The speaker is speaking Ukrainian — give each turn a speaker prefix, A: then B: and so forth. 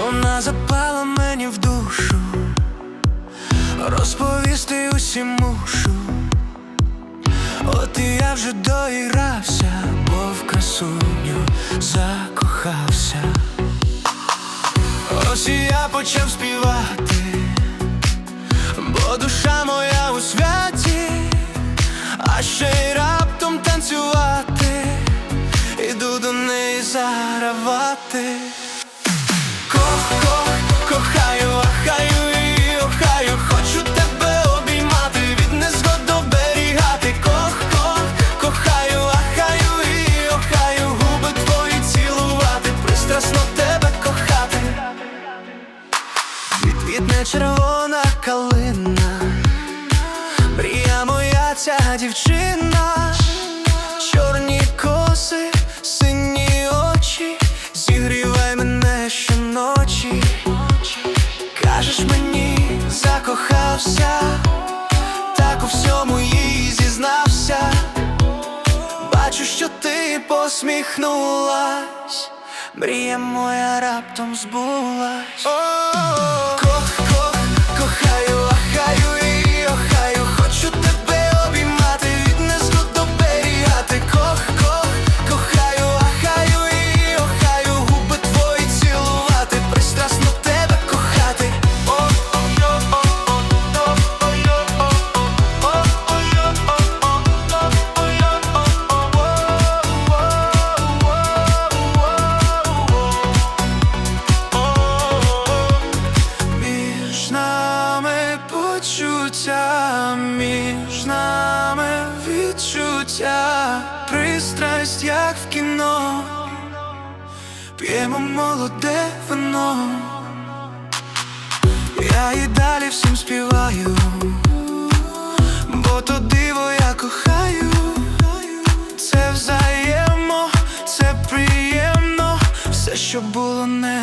A: Вона запала мені в душу, розповісти усім мушу. От і я вже доігрався, бо в красуню закохався. Ось і я почав співати, бо душа моя у святі, а ще й раптом танцювати, іду до неї загравати. Кох, кох, кохаю, ахаю і охаю, хочу тебе обіймати, від незгод оберігати. Кох, кох, кохаю, ахаю і охаю, губи твої цілувати, пристрасно тебе кохати. Відвітне червона калина, ця дівчина, чорні коси, сині очі, зігрівай мене щоночі. Кажеш мені, закохався, так у всьому їй зізнався. Бачу, що ти посміхнулась, мрія моя раптом збулась. Почуття, між нами відчуття, пристрасть, як в кіно, п'ємо молоде вино. Я і далі всім співаю, бо то диво я кохаю, це взаємо, це приємно, все, що було не